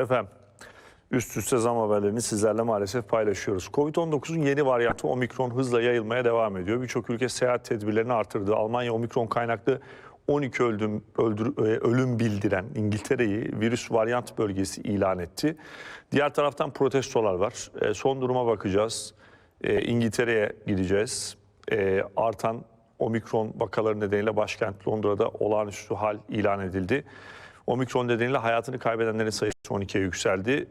Efendim, üst üste zam haberlerini sizlerle maalesef paylaşıyoruz. Covid-19'un yeni varyantı omikron hızla yayılmaya devam ediyor. Birçok ülke seyahat tedbirlerini artırdı. Almanya omikron kaynaklı 12 öldüm, öldür, e, ölüm bildiren İngiltere'yi virüs varyant bölgesi ilan etti. Diğer taraftan protestolar var. E, Son duruma bakacağız. E, İngiltere'ye gideceğiz. E, Artan omikron vakaları nedeniyle başkent Londra'da olağanüstü hal ilan edildi. Omikron nedeniyle hayatını kaybedenlerin sayısı 12'ye yükseldi.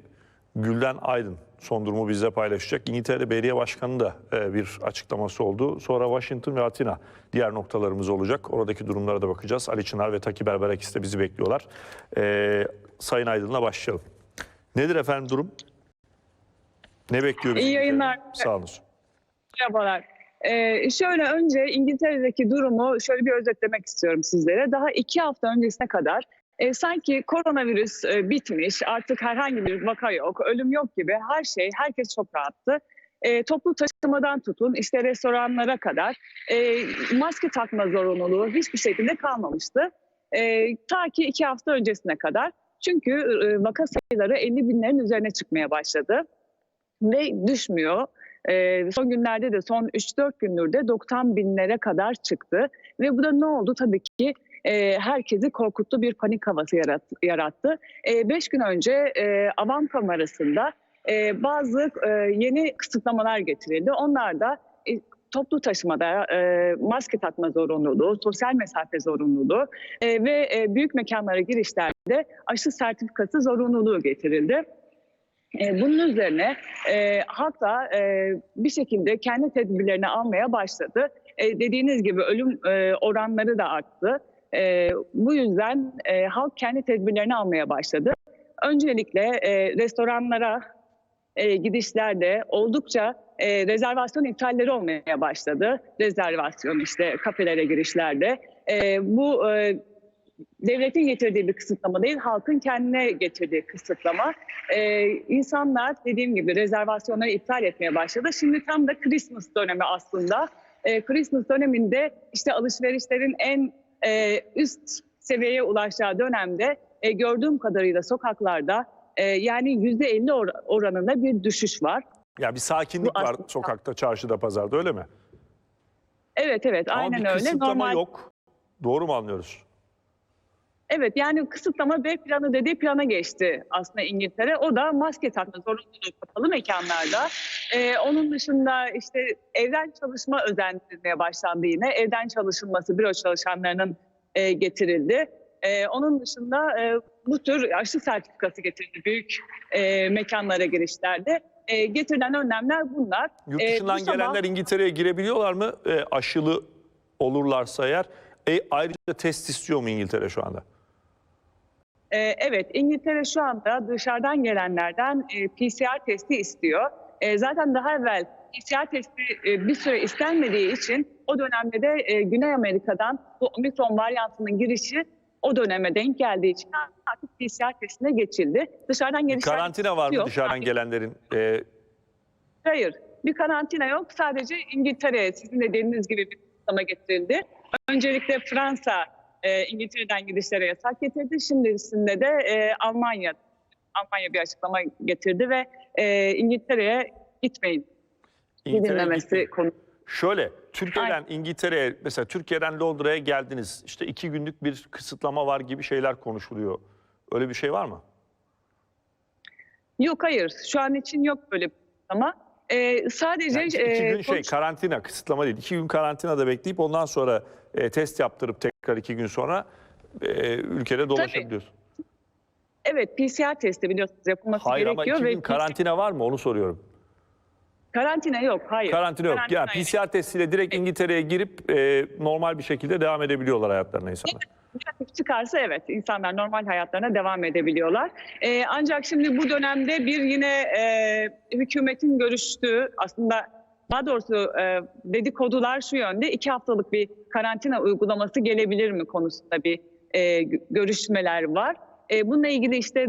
Gülden Aydın son durumu bizle paylaşacak. İngiltere'de belediye başkanı da e, bir açıklaması oldu. Sonra Washington ve Atina diğer noktalarımız olacak. Oradaki durumlara da bakacağız. Ali Çınar ve Taki Berberakis de bizi bekliyorlar. E, Sayın Aydın'la başlayalım. Nedir efendim durum? Ne bekliyor bizi? İyi yayınlar. Sağ olun. Merhabalar. Ee, şöyle önce İngiltere'deki durumu şöyle bir özetlemek istiyorum sizlere. Daha iki hafta öncesine kadar e, sanki koronavirüs e, bitmiş, artık herhangi bir vaka yok, ölüm yok gibi her şey, herkes çok rahattı. E, toplu taşımadan tutun, işte restoranlara kadar e, maske takma zorunluluğu hiçbir şekilde kalmamıştı. E, ta ki iki hafta öncesine kadar. Çünkü e, vaka sayıları 50 binlerin üzerine çıkmaya başladı ve düşmüyor. Ee, son günlerde de son 3-4 gündür de 90 binlere kadar çıktı. Ve bu da ne oldu? Tabii ki e, herkesi korkuttu bir panik havası yarat, yarattı. 5 gün önce e, avam kamerasında e, bazı e, yeni kısıtlamalar getirildi. Onlar da e, toplu taşımada e, maske takma zorunluluğu, sosyal mesafe zorunluluğu e, ve e, büyük mekanlara girişlerde aşı sertifikası zorunluluğu getirildi. E, Bunun üzerine e, halk da e, bir şekilde kendi tedbirlerini almaya başladı. E, dediğiniz gibi ölüm e, oranları da arttı. E, bu yüzden e, halk kendi tedbirlerini almaya başladı. Öncelikle e, restoranlara e, gidişlerde oldukça e, rezervasyon iptalleri olmaya başladı. Rezervasyon işte kafelere girişlerde. E, bu e, devletin getirdiği bir kısıtlama değil, halkın kendine getirdiği kısıtlama. Ee, insanlar dediğim gibi rezervasyonları iptal etmeye başladı. Şimdi tam da Christmas dönemi aslında. Ee, Christmas döneminde işte alışverişlerin en e, üst seviyeye ulaşacağı dönemde e, gördüğüm kadarıyla sokaklarda e, yani %50 or- oranında bir düşüş var. Ya bir sakinlik Bu var aslında- sokakta, çarşıda, pazarda öyle mi? Evet evet Ama aynen bir öyle. kısıtlama yok. Doğru mu anlıyoruz? Evet yani kısıtlama B planı dediği plana geçti aslında İngiltere. O da maske takma zorunluluğu kapalı mekanlarda. Ee, onun dışında işte evden çalışma özendirilmeye başlandı yine. Evden çalışılması büro çalışanlarının e, getirildi. Ee, onun dışında e, bu tür aşı sertifikası getirildi büyük e, mekanlara girişlerde. E, getirilen önlemler bunlar. Yurt E, bu dışından sabah- gelenler İngiltere'ye girebiliyorlar mı? E, aşılı olurlarsa eğer. E, ayrıca test istiyor mu İngiltere şu anda? Ee, Evet, İngiltere şu anda dışarıdan gelenlerden e, PCR testi istiyor. E, Zaten daha evvel PCR testi e, bir süre istenmediği için o dönemde de e, Güney Amerika'dan bu omikron varyantının girişi o döneme denk geldiği için artık PCR testine geçildi. Dışarıdan Bir gelişler karantina var mı yok. dışarıdan gelenlerin? E, Hayır, bir karantina yok. Sadece İngiltere'ye sizin de dediğiniz gibi bir kısıtlama getirildi. Öncelikle Fransa e, İngiltere'den gidişlere yasak getirdi. Şimdisinde de e, Almanya Almanya bir açıklama getirdi ve e, İngiltere'ye gitmeyin gitmeyin. konu. Şöyle, Türkiye'den İngiltere'ye, mesela Türkiye'den Londra'ya geldiniz. İşte iki günlük bir kısıtlama var gibi şeyler konuşuluyor. Öyle bir şey var mı? Yok hayır, şu an için yok böyle bir ama e, sadece Yani iki, e, iki gün şey, konuş- karantina, kısıtlama değil. İki gün karantinada bekleyip ondan sonra e, test yaptırıp tekrar iki gün sonra e, ülkede dolaşabiliyorsun. evet PCR testi biliyorsunuz yapılması Hayır ama gerekiyor iki ve gün karantina var mı onu soruyorum. karantina yok, hayır. Karantina yok. Karantina Yani yok. PCR testiyle direkt İngiltere'ye girip e, normal bir şekilde devam edebiliyorlar hayatlarına insanlar. Negatif çıkarsa evet insanlar normal hayatlarına devam edebiliyorlar. Ee, ancak şimdi bu dönemde bir yine e, hükümetin görüştüğü aslında daha doğrusu e, dedikodular şu yönde iki haftalık bir karantina uygulaması gelebilir mi konusunda bir e, görüşmeler var. E, bununla ilgili işte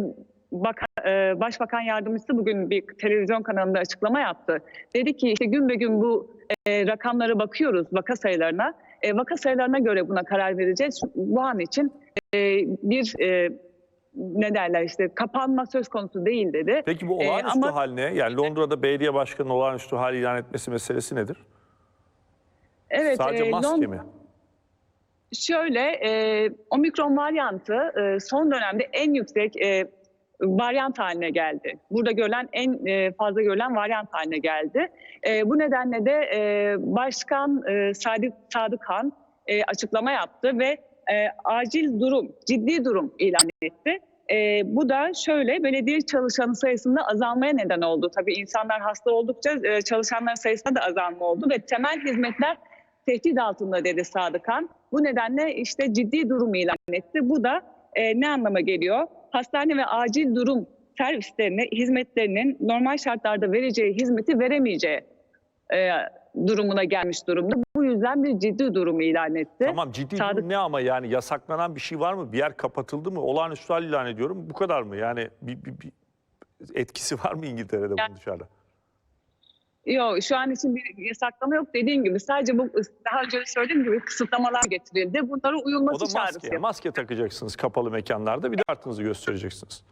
Bak, e, Başbakan Yardımcısı bugün bir televizyon kanalında açıklama yaptı. Dedi ki işte gün be gün bu e, rakamlara bakıyoruz vaka sayılarına. E, vaka sayılarına göre buna karar vereceğiz. Bu an için e, bir e, ne derler işte kapanma söz konusu değil dedi. Peki bu Ee, olağanüstü ama- hal ne? Yani Londra'da belediye başkanının olağanüstü hal ilan etmesi meselesi nedir? Evet, Sadece e, maske Lond- mi? Şöyle, e, omikron varyantı e, son dönemde en yüksek e, varyant haline geldi. Burada görülen en e, fazla görülen varyant haline geldi. E, bu nedenle de e, Başkan e, Sadık Sadıkhan e, açıklama yaptı ve e, acil durum, ciddi durum ilan etti. E, bu da şöyle belediye çalışanı sayısında azalmaya neden oldu. Tabii insanlar hasta oldukça e, çalışanların sayısında da azalma oldu ve temel hizmetler tehdit altında dedi Sadıkhan. Bu nedenle işte ciddi durum ilan etti. Bu da e, ne anlama geliyor? Hastane ve acil durum servislerine hizmetlerinin normal şartlarda vereceği hizmeti veremeyeceği e, durumuna gelmiş durumda. Bu yüzden bir ciddi durum ilan etti. Tamam ciddi Sadık- durum ne ama yani yasaklanan bir şey var mı? Bir yer kapatıldı mı? Olağanüstü hal ilan ediyorum. Bu kadar mı? Yani bir, bir, bir etkisi var mı İngiltere'de bunun dışarıda? Yok şu an için bir yasaklama yok dediğim gibi sadece bu daha önce söylediğim gibi kısıtlamalar getirildi. Bunlara O uyulması da çağrısı maske. Maske takacaksınız kapalı mekanlarda. Bir de artınızı göstereceksiniz.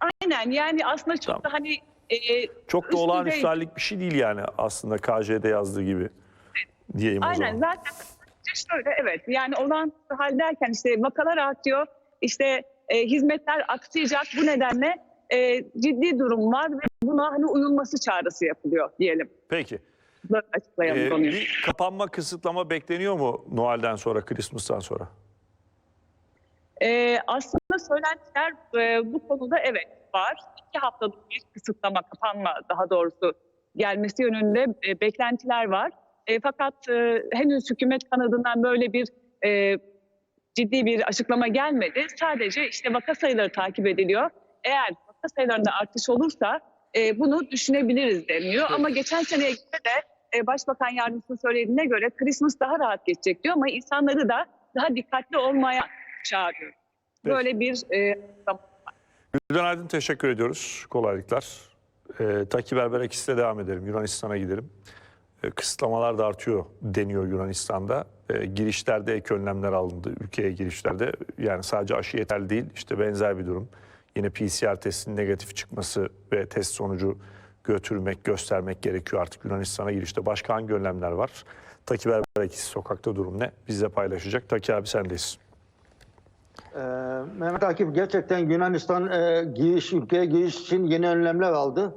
Aynen yani aslında çok Tamam. da hani e, Çok da olağanüstü hallik bir şey değil yani aslında KJ'de yazdığı gibi diyeyim o aynen zaman. zaten şöyle evet yani olan hal derken işte vakalar artıyor işte e, hizmetler aksayacak bu nedenle e, ciddi durum var ve buna hani uyulması çağrısı yapılıyor diyelim. Peki. Böyle açıklayalım Ee, konuyu. bir kapanma kısıtlama bekleniyor mu Noel'den sonra, Christmas'tan sonra? Ee, aslında söylentiler e, bu konuda evet var. İki haftalık bir kısıtlama, kapanma daha doğrusu gelmesi yönünde e, beklentiler var. E, fakat e, henüz hükümet kanadından böyle bir e, ciddi bir açıklama gelmedi. Sadece işte vaka sayıları takip ediliyor. Eğer vaka sayılarında artış olursa e, bunu düşünebiliriz deniyor. Ama geçen seneye göre de e, Başbakan Yardımcısının söylediğine göre Christmas daha rahat geçecek diyor ama insanları da daha dikkatli olmaya çağırıyor. Peki. Böyle bir e, Gülden Aydın teşekkür ediyoruz. Kolaylıklar. Ee, Taki Berberekis'te devam edelim. Yunanistan'a gidelim. Ee, kısıtlamalar da artıyor deniyor Yunanistan'da. Ee, girişlerde ek önlemler alındı. Ülkeye girişlerde yani sadece aşı yeterli değil. İşte benzer bir durum. Yine PCR testinin negatif çıkması ve test sonucu götürmek, göstermek gerekiyor artık Yunanistan'a girişte. Başka hangi önlemler var? Taki Berberekis sokakta durum ne? Bizle paylaşacak. Taki abi sendeyiz. Ee, Mehmet Akif gerçekten Yunanistan e, giriş ülkeye giriş için yeni önlemler aldı.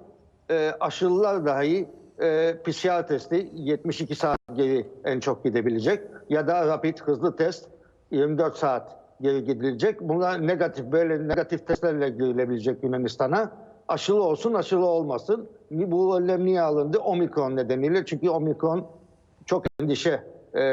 E, aşılılar dahi e, PCR testi 72 saat geri en çok gidebilecek ya da rapid hızlı test 24 saat geri gidilecek. Bunlar negatif böyle negatif testlerle girilebilecek Yunanistan'a. Aşılı olsun aşılı olmasın. Bu önlem niye alındı? Omikron nedeniyle. Çünkü omikron çok endişe e,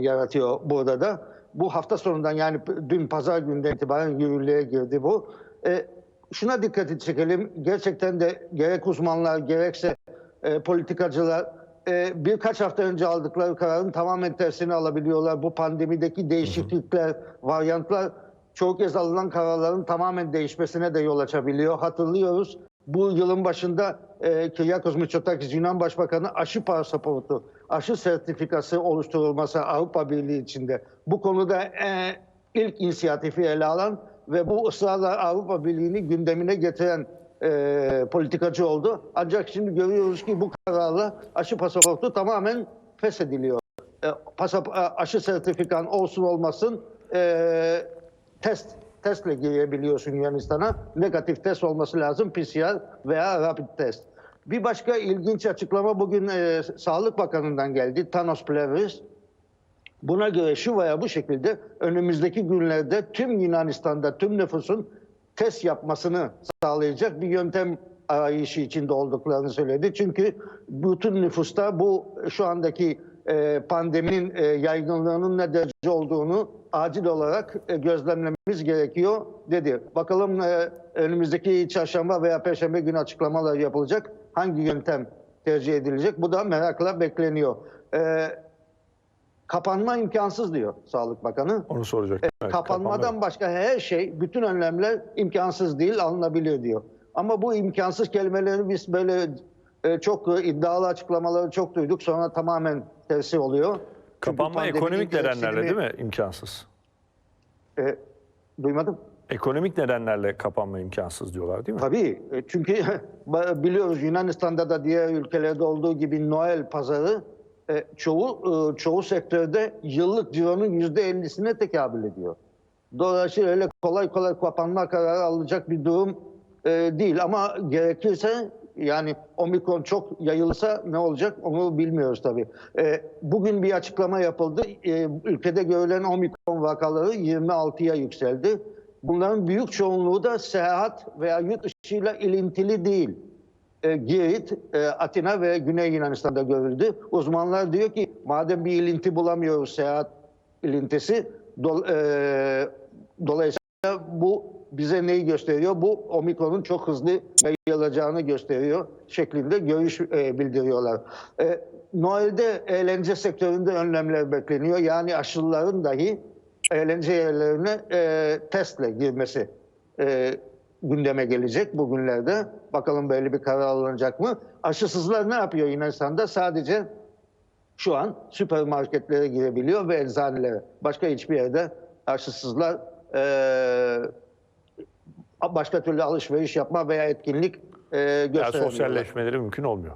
yaratıyor burada da. Bu hafta sonundan yani dün pazar günden itibaren yürürlüğe girdi bu. E, şuna dikkati çekelim. Gerçekten de gerek uzmanlar gerekse e, politikacılar e, birkaç hafta önce aldıkları kararın tamamen tersini alabiliyorlar. Bu pandemideki değişiklikler, varyantlar çoğu kez alınan kararların tamamen değişmesine de yol açabiliyor. Hatırlıyoruz bu yılın başında e, Kyriakos Mitsotakis Yunan Başbakanı aşı pasaportu, aşı sertifikası oluşturulması Avrupa Birliği içinde. Bu konuda e, ilk inisiyatifi ele alan ve bu ısrarla Avrupa Birliği'ni gündemine getiren e, politikacı oldu. Ancak şimdi görüyoruz ki bu kararla aşı pasaportu tamamen feshediliyor. E, pasap- e, aşı sertifikan olsun olmasın e, test testle girebiliyorsun Yunanistan'a. Negatif test olması lazım PCR veya rapid test. Bir başka ilginç açıklama bugün e, Sağlık Bakanı'ndan geldi. Thanos Plevris. Buna göre şu veya bu şekilde önümüzdeki günlerde tüm Yunanistan'da tüm nüfusun test yapmasını sağlayacak bir yöntem arayışı içinde olduklarını söyledi. Çünkü bütün nüfusta bu şu andaki e, pandeminin e, yaygınlığının ne derece olduğunu acil olarak e, gözlemlememiz gerekiyor dedi. Bakalım e, önümüzdeki çarşamba veya perşembe günü açıklamalar yapılacak. Hangi yöntem tercih edilecek? Bu da merakla bekleniyor. E, kapanma imkansız diyor Sağlık Bakanı. Onu soracaktım. Evet, Kapanmadan kapanma. başka her şey, bütün önlemler imkansız değil, alınabiliyor diyor. Ama bu imkansız kelimeleri biz böyle e, çok e, iddialı açıklamaları çok duyduk. Sonra tamamen tersi oluyor. Kapanma ekonomik nedenlerle değil mi? İmkansız. E, duymadım. Ekonomik nedenlerle kapanma imkansız diyorlar değil mi? Tabii. E, Çünkü biliyoruz Yunanistan'da da diğer ülkelerde olduğu gibi Noel pazarı e, çoğu e, çoğu sektörde yıllık cironun yüzde ellisine tekabül ediyor. Dolayısıyla öyle kolay kolay kapanma kararı alacak bir durum değil. Ama gerekirse yani omikron çok yayılırsa ne olacak onu bilmiyoruz tabii. Bugün bir açıklama yapıldı. Ülkede görülen omikron vakaları 26'ya yükseldi. Bunların büyük çoğunluğu da seyahat veya yurt dışıyla ilintili değil. E, Girit, e, Atina ve Güney Yunanistan'da görüldü. Uzmanlar diyor ki madem bir ilinti bulamıyoruz seyahat ilintisi, dol, e, dolayısıyla bu bize neyi gösteriyor? Bu omikronun çok hızlı yayılacağını gösteriyor şeklinde görüş e, bildiriyorlar. E, Noel'de eğlence sektöründe önlemler bekleniyor. Yani aşılıların dahi eğlence yerlerine e, testle girmesi e, gündeme gelecek bugünlerde. Bakalım böyle bir karar alınacak mı? Aşısızlar ne yapıyor Yunanistan'da? Sadece şu an süpermarketlere girebiliyor ve eczanelere. Başka hiçbir yerde aşısızlar e, başka türlü alışveriş yapma veya etkinlik e, Yani gösteremiyorlar. sosyalleşmeleri mümkün olmuyor.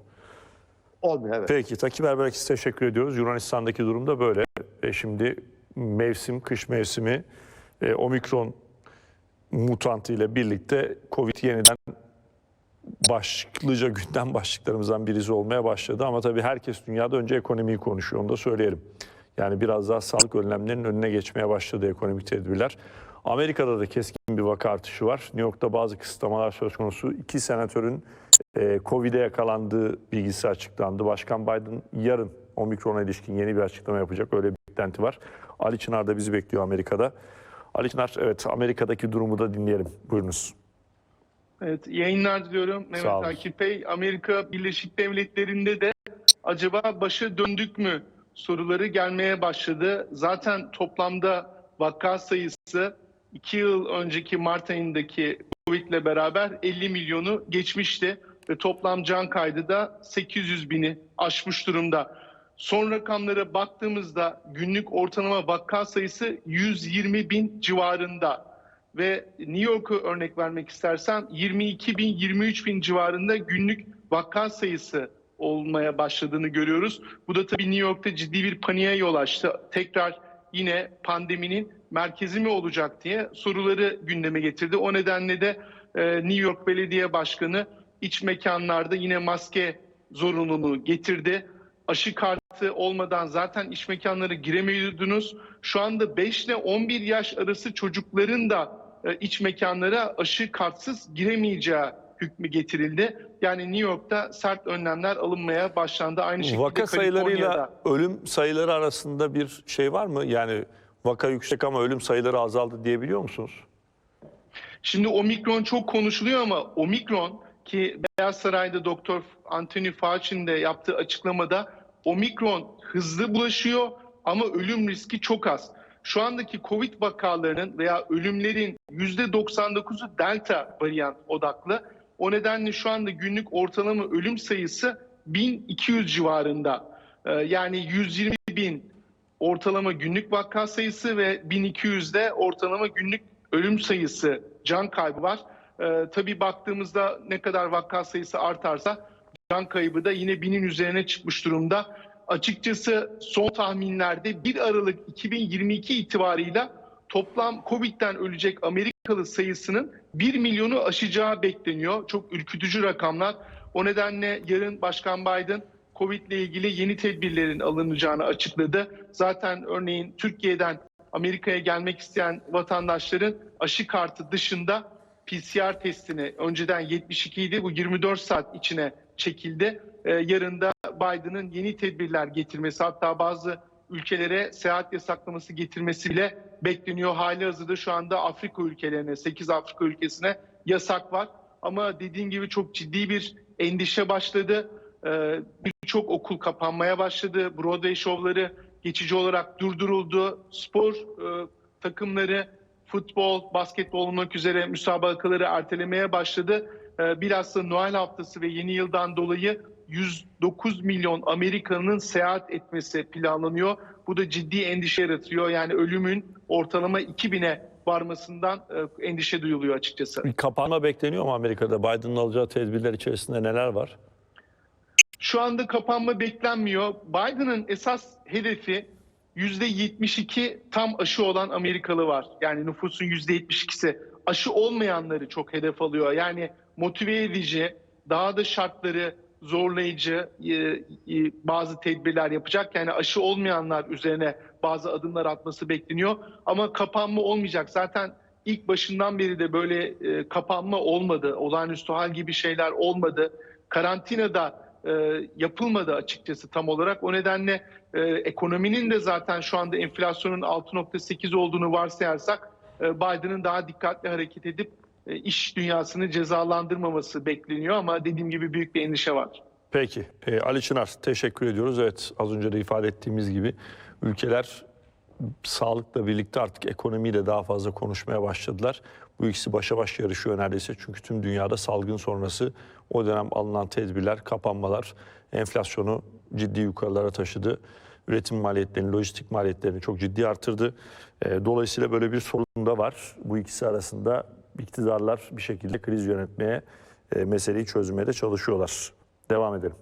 Olmuyor evet. Peki Takip Erberakis teşekkür ediyoruz. Yunanistan'daki durum da böyle. E şimdi mevsim, kış mevsimi, e, omikron mutantı ile birlikte Covid yeniden başlıca gündem başlıklarımızdan birisi olmaya başladı. Ama tabii herkes dünyada önce ekonomiyi konuşuyor, onu da söyleyelim. Yani biraz daha sağlık önlemlerinin önüne geçmeye başladı ekonomik tedbirler. Amerika'da da keskin bir vaka artışı var. New York'ta bazı kısıtlamalar söz konusu. İki senatörün e, Covid'e yakalandığı bilgisi açıklandı. Başkan Biden yarın omikrona ilişkin yeni bir açıklama yapacak. Öyle bir beklenti var. Ali Çınar da bizi bekliyor Amerika'da. Ali Çınar, evet Amerika'daki durumu da dinleyelim. Buyurunuz. Evet, yayınlar diliyorum Mehmet. Akif Bey. Amerika Birleşik Devletleri'nde de acaba başa döndük mü soruları gelmeye başladı. Zaten toplamda vaka sayısı 2 yıl önceki Mart ayındaki Covid ile beraber 50 milyonu geçmişti ve toplam can kaydı da 800 bini aşmış durumda. Son rakamlara baktığımızda günlük ortalama vaka sayısı 120 bin civarında ve New York'u örnek vermek istersem 22 bin 23 bin civarında günlük vaka sayısı olmaya başladığını görüyoruz. Bu da tabii New York'ta ciddi bir paniğe yol açtı. Tekrar yine pandeminin merkezi mi olacak diye soruları gündeme getirdi. O nedenle de e, New York Belediye Başkanı iç mekanlarda yine maske zorunluluğu getirdi. Aşı kartı olmadan zaten iç mekanlara giremiyordunuz. Şu anda 5 ile 11 yaş arası çocukların da e, iç mekanlara aşı kartsız giremeyeceği hükmü getirildi. Yani New York'ta sert önlemler alınmaya başlandı. Aynı şekilde Vaka sayılarıyla ölüm sayıları arasında bir şey var mı? Yani vaka yüksek ama ölüm sayıları azaldı diyebiliyor musunuz? Şimdi omikron çok konuşuluyor ama omikron ki Beyaz Saray'da Doktor Anthony Fauci'nin de yaptığı açıklamada omikron hızlı bulaşıyor ama ölüm riski çok az. Şu andaki Covid vakalarının veya ölümlerin %99'u delta varyant odaklı. O nedenle şu anda günlük ortalama ölüm sayısı 1200 civarında. Ee, Yani 120 bin ortalama günlük vaka sayısı ve 1200'de ortalama günlük ölüm sayısı, can kaybı var. Ee, tabii baktığımızda ne kadar vaka sayısı artarsa can kaybı da yine binin üzerine çıkmış durumda. Açıkçası son tahminlerde 1 Aralık 2022 itibarıyla toplam Covid'den ölecek Amerikalı sayısının 1 milyonu aşacağı bekleniyor. Çok ürkütücü rakamlar. O nedenle yarın Başkan Biden Covid ile ilgili yeni tedbirlerin alınacağını açıkladı. Zaten örneğin Türkiye'den Amerika'ya gelmek isteyen vatandaşların aşı kartı dışında PCR testini önceden 72 idi bu 24 saat içine çekildi. Ee, yarın da Biden'ın yeni tedbirler getirmesi hatta bazı ülkelere seyahat yasaklaması getirmesi bile bekleniyor. Hali hazırda şu anda Afrika ülkelerine 8 Afrika ülkesine yasak var. Ama dediğim gibi çok ciddi bir endişe başladı. Ee, Birçok okul kapanmaya başladı. Broadway şovları geçici olarak durduruldu. Spor e, takımları futbol, basketbol olmak üzere müsabakaları ertelemeye başladı. Ee, Bilhassa Noel haftası ve yeni yıldan dolayı 109 milyon Amerikanın seyahat etmesi planlanıyor. Bu da ciddi endişe yaratıyor. Yani ölümün ortalama 2000'e varmasından e, endişe duyuluyor açıkçası. Bir kapanma bekleniyor mu Amerika'da? Biden'ın alacağı tedbirler içerisinde neler var? Şu anda kapanma beklenmiyor. Biden'ın esas hedefi %72 tam aşı olan Amerikalı var. Yani nüfusun %72'si. Aşı olmayanları çok hedef alıyor. Yani motive edici, daha da şartları zorlayıcı e, e, bazı tedbirler yapacak. Yani aşı olmayanlar üzerine bazı adımlar atması bekleniyor. Ama kapanma olmayacak. Zaten ilk başından beri de böyle e, kapanma olmadı. Olağanüstü hal gibi şeyler olmadı. Karantinada e, yapılmadı açıkçası tam olarak. O nedenle e, ekonominin de zaten şu anda enflasyonun 6.8 olduğunu varsayarsak e, Biden'ın daha dikkatli hareket edip iş dünyasını cezalandırmaması bekleniyor ama dediğim gibi büyük bir endişe var. Peki. Ee, Ali Çınar teşekkür ediyoruz. Evet az önce de ifade ettiğimiz gibi ülkeler sağlıkla birlikte artık ekonomiyi de daha fazla konuşmaya başladılar. Bu ikisi başa baş yarışıyor neredeyse. Çünkü tüm dünyada salgın sonrası o dönem alınan tedbirler, kapanmalar enflasyonu ciddi yukarılara taşıdı. Üretim maliyetlerini, lojistik maliyetlerini çok ciddi artırdı. Ee, Dolayısıyla böyle bir sorun da var. Bu ikisi arasında iktidarlar bir şekilde kriz yönetmeye, e, meseleyi çözmeye de çalışıyorlar. Devam edelim.